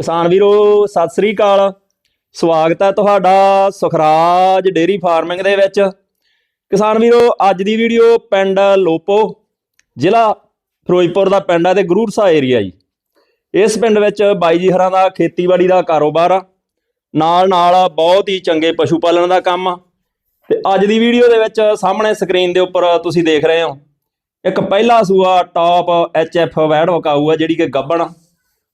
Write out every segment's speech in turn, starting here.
ਕਿਸਾਨ ਵੀਰੋ, ਸਤਿ ਸ੍ਰੀ ਅਕਾਲ। ਸਵਾਗਤ ਹੈ ਤੁਹਾਡਾ ਸੁਖਰਾਜ ਡੇਰੀ ਫਾਰਮਿੰਗ ਦੇ ਵਿੱਚ। ਕਿਸਾਨ ਵੀਰੋ, ਅੱਜ ਦੀ ਵੀਡੀਓ ਪਿੰਡ ਲੋਪੋ, ਜ਼ਿਲ੍ਹਾ ਫਿਰੋਜ਼ਪੁਰ ਦਾ ਪਿੰਡ ਹੈ ਤੇ ਗਰੂਰਸਾ ਏਰੀਆ ਜੀ। ਇਸ ਪਿੰਡ ਵਿੱਚ ਬਾਈ ਜੀ ਹਰਾਂ ਦਾ ਖੇਤੀਬਾੜੀ ਦਾ ਕਾਰੋਬਾਰ ਆ। ਨਾਲ ਨਾਲ ਬਹੁਤ ਹੀ ਚੰਗੇ ਪਸ਼ੂ ਪਾਲਣ ਦਾ ਕੰਮ ਆ। ਤੇ ਅੱਜ ਦੀ ਵੀਡੀਓ ਦੇ ਵਿੱਚ ਸਾਹਮਣੇ ਸਕਰੀਨ ਦੇ ਉੱਪਰ ਤੁਸੀਂ ਦੇਖ ਰਹੇ ਹੋ। ਇੱਕ ਪਹਿਲਾ ਸੂਆ ਟਾਪ ਐਚਐਫ ਵੈੜ ਵਕਾਊ ਆ, ਜਿਹੜੀ ਕਿ ਗੱਬਣ ਆ।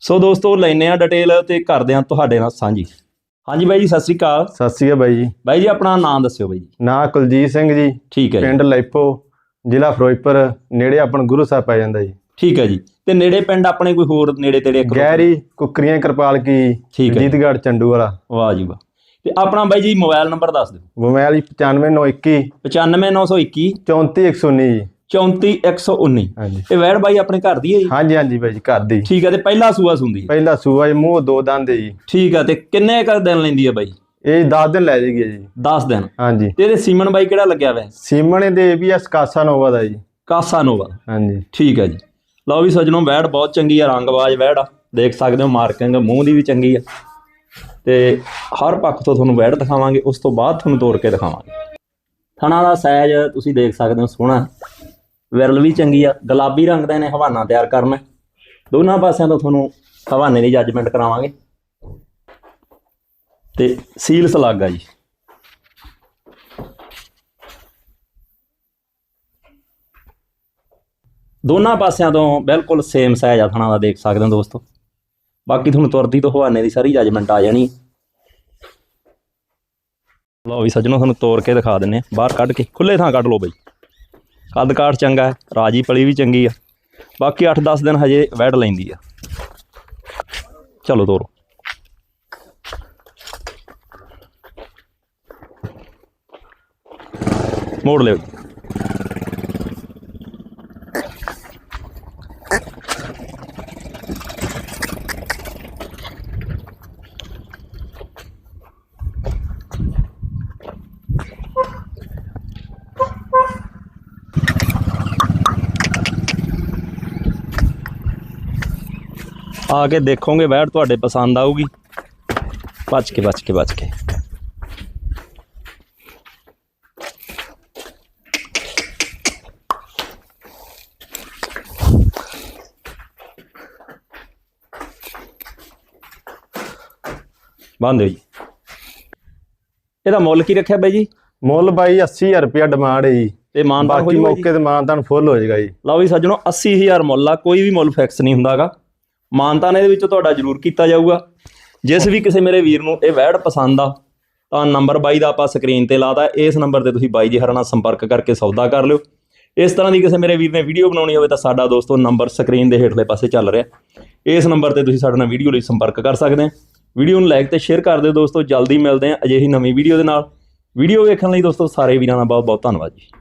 ਸੋ ਦੋਸਤੋ ਲੈਨੇ ਆ ਡਿਟੇਲ ਤੇ ਕਰਦੇ ਆ ਤੁਹਾਡੇ ਨਾਲ ਸਾਂਝੀ। ਹਾਂਜੀ ਬਾਈ ਜੀ ਸਤਿ ਸ੍ਰੀ ਅਕਾਲ। ਸਤਿ ਸ਼੍ਰੀ ਅਕਾਲ ਬਾਈ ਜੀ। ਬਾਈ ਜੀ ਆਪਣਾ ਨਾਮ ਦੱਸਿਓ ਬਾਈ ਜੀ। ਨਾਂ ਕੁਲਜੀਤ ਸਿੰਘ ਜੀ। ਠੀਕ ਹੈ ਜੀ। ਪਿੰਡ ਲੈਪੋ ਜ਼ਿਲ੍ਹਾ ਫਿਰੋਜ਼ਪੁਰ ਨੇੜੇ ਆਪਣ ਗੁਰੂ ਸਾਹਿਬ ਪੈ ਜਾਂਦਾ ਜੀ। ਠੀਕ ਹੈ ਜੀ। ਤੇ ਨੇੜੇ ਪਿੰਡ ਆਪਣੇ ਕੋਈ ਹੋਰ ਨੇੜੇ ਤੇੜੇ ਇੱਕ ਗੈਰੀ ਕੁਕਰੀਆਂ ਕਿਰਪਾਲ ਕੀ ਠੀਕ ਹੈ ਜੀਤਗੜ ਚੰਡੂ ਵਾਲਾ। ਵਾਹ ਜੀ ਵਾਹ। ਤੇ ਆਪਣਾ ਬਾਈ ਜੀ ਮੋਬਾਈਲ ਨੰਬਰ ਦੱਸ ਦਿਓ। ਮੋਬਾਈਲ ਜੀ 95921 95921 34119 ਜੀ। 34119 ਹਾਂਜੀ। ਇਹ ਵੈੜ ਬਾਈ ਆਪਣੇ ਘਰ ਦੀ ਹੈ ਜੀ? ਹਾਂਜੀ ਹਾਂਜੀ ਬਾਈ ਜੀ ਘਰ ਦੀ। ਠੀਕ ਹੈ ਤੇ ਪਹਿਲਾ ਸੂਆ ਸੁੰਦੀ ਪਹਿਲਾ ਸੂਆ ਜੀ ਮੂੰਹ ਦੋ ਦੰਦ ਜੀ। ਠੀਕ ਹੈ ਤੇ ਕਿੰਨੇ ਕੁ ਦਿਨ ਲੈਂਦੀ ਹੈ ਬਾਈ? ਇਹ 10 ਦਿਨ ਲੈ ਜੇਗੀ ਜੀ। 10 ਦਿਨ। ਹਾਂਜੀ। ਤੇ ਇਹਦੇ ਸੀਮਨ ਬਾਈ ਕਿਹੜਾ ਲੱਗਿਆ ਹੋਇਆ ਹੈ? ਸੀਮਣੇ ਦੇ ਵੀ ਕਾਸਾ ਨੋਵਾ ਦਾ ਜੀ। ਕਾਸਾ ਨੋਵਾ। ਹਾਂਜੀ। ਠੀਕ ਹੈ ਜੀ। ਲਓ ਵੀ ਸੱਜਣੋ ਵੈੜ ਬਹੁਤ ਚੰਗੀ ਆ ਰੰਗਬਾਜ਼ ਵੈੜ ਆ। ਦੇਖ ਸਕਦੇ ਹੋ ਮਾਰਕਿੰਗ ਮੂੰਹ ਦੀ ਵੀ ਚੰਗੀ ਆ। ਤੇ ਹਰ ਪੱਖ ਤੋਂ ਤੁਹਾਨੂੰ ਵੈੜ ਦਿਖਾਵਾਂਗੇ ਉਸ ਤੋਂ ਬਾਅਦ ਤੁਹਾਨੂੰ ਤੋੜ ਕੇ ਦਿਖਾਵਾਂਗੇ। ਥਣਾ ਦਾ ਸਾਈਜ਼ ਤੁਸੀਂ ਦੇਖ ਸਕਦੇ ਹੋ ਸੋਹਣਾ। ਵਿਰਲ ਵੀ ਚੰਗੀ ਆ, ਗੁਲਾਬੀ ਰੰਗ ਦਾ ਇਹਨੇ ਹਵਾਨਾ ਤਿਆਰ ਕਰਨਾ। ਦੋਨਾਂ ਪਾਸਿਆਂ ਤੋਂ ਤੁਹਾਨੂੰ ਹਵਾਨੇ ਦੀ ਜੱਜਮੈਂਟ ਕਰਾਵਾਂਗੇ। ਤੇ ਸੀਲ ਸਲਾਗਾ ਜੀ। ਦੋਨਾਂ ਪਾਸਿਆਂ ਤੋਂ ਬਿਲਕੁਲ ਸੇਮ ਸਾਈਜ਼ ਆ, ਥਣਾ ਦਾ ਦੇਖ ਸਕਦੇ ਹੋ ਦੋਸਤੋ। ਬਾਕੀ ਤੁਹਾਨੂੰ ਤੁਰਦੀ ਤੋਂ ਹਵਾਨੇ ਦੀ ਸਾਰੀ ਜਜਮੈਂਟ ਆ ਜਾਣੀ। ਲਓ ਵੀ ਸੱਜਣੋ, ਤੁਹਾਨੂੰ ਤੋੜ ਕੇ ਦਿਖਾ ਦਿੰਨੇ ਆ। ਬਾਹਰ ਕੱਢ ਕੇ ਖੁੱਲੇ ਥਾਂ ਕੱਢ ਲਓ ਬਈ। ਕੱਦ ਕਾਠ ਚੰਗਾ ਹੈ, ਰਾਜੀ ਪਲੀ ਵੀ ਚੰਗੀ ਆ। ਬਾਕੀ 8-10 ਦਿਨ ਹਜੇ ਵੈੜ ਲੈਂਦੀ ਆ। ਚਲੋ ਤੋਰੋ। ਮੋੜ ਲਿਓ ਆ ਕੇ ਦੇਖੋਗੇ ਵੈੜ ਤੁਹਾਡੇ ਪਸੰਦ ਆਊਗੀ। ਬਚ ਕੇ ਬਚ ਕੇ ਬਚ ਕੇ। ਬੰਦ ਹੋ ਜੀ। ਇਹਦਾ ਮੁੱਲ ਕੀ ਰੱਖਿਆ ਬਾਈ ਜੀ? ਮੁੱਲ ਬਾਈ 80000 ਰੁਪਇਆ ਡਿਮਾਂਡ ਹੈ ਜੀ। ਤੇ ਮਾਨਦਾਨ ਹੋ ਬਾਕੀ ਜੂਗਾ ਜੀ ਮੌਕੇ ਤੇ ਮਾਨਦਾਨ ਫੁੱਲ ਹੋ ਜਾਏਗਾ ਜੀ। ਲਓ ਵੀ ਸੱਜਣੋ 80000 ਮੁੱਲ ਆ ਕੋਈ ਵੀ ਮੁੱਲ ਫਿਕਸ ਨਹੀਂ ਹੁੰਦਾਗਾ। ਮਾਨਤਾਨ ਇਹਦੇ ਵਿੱਚੋਂ ਤੁਹਾਡਾ ਜ਼ਰੂਰ ਕੀਤਾ ਜਾਊਗਾ। ਜਿਸ ਵੀ ਕਿਸੇ ਮੇਰੇ ਵੀਰ ਨੂੰ ਇਹ ਵੈੜ ਪਸੰਦ ਆ, ਤਾਂ ਨੰਬਰ ਬਾਈ ਦਾ ਆਪਾਂ ਸਕਰੀਨ ਤੇ ਲਾਤਾ। ਇਸ ਨੰਬਰ ਤੇ ਤੁਸੀਂ ਬਾਈ ਜੀ ਹਰਾਂ ਨਾਲ ਸੰਪਰਕ ਕਰਕੇ ਸੌਦਾ ਕਰ ਲਿਓ। ਇਸ ਤਰ੍ਹਾਂ ਦੀ ਕਿਸੇ ਮੇਰੇ ਵੀਰ ਨੇ ਵੀਡੀਓ ਬਣਾਉਣੀ ਹੋਵੇ ਤਾਂ ਸਾਡਾ ਦੋਸਤੋ ਨੰਬਰ ਸਕਰੀਨ ਦੇ ਹੇਠਲੇ ਪਾਸੇ ਚੱਲ ਰਿਹਾ। ਇਸ ਨੰਬਰ ਤੇ ਤੁਸੀਂ ਸਾਡੇ ਨਾਲ ਵੀਡੀਓ ਲਈ ਸੰਪਰਕ ਕਰ ਸਕਦੇ ਹੋ। ਵੀਡੀਓ ਨੂੰ ਲਾਈਕ ਤੇ ਸ਼ੇਅਰ ਕਰ ਦਿਓ ਦੋਸਤੋ। ਜਲਦੀ ਮਿਲਦੇ ਹਾਂ ਅਜਿਹੀ ਨਵੀਂ ਵੀਡੀਓ ਦੇ ਨਾਲ। ਵੀਡੀਓ ਵੇਖਣ ਲਈ ਦੋਸਤੋ ਸਾਰੇ ਵੀਰਾਂ ਦਾ ਬਹੁਤ ਬਹੁਤ ਧੰਨਵਾਦ ਜੀ।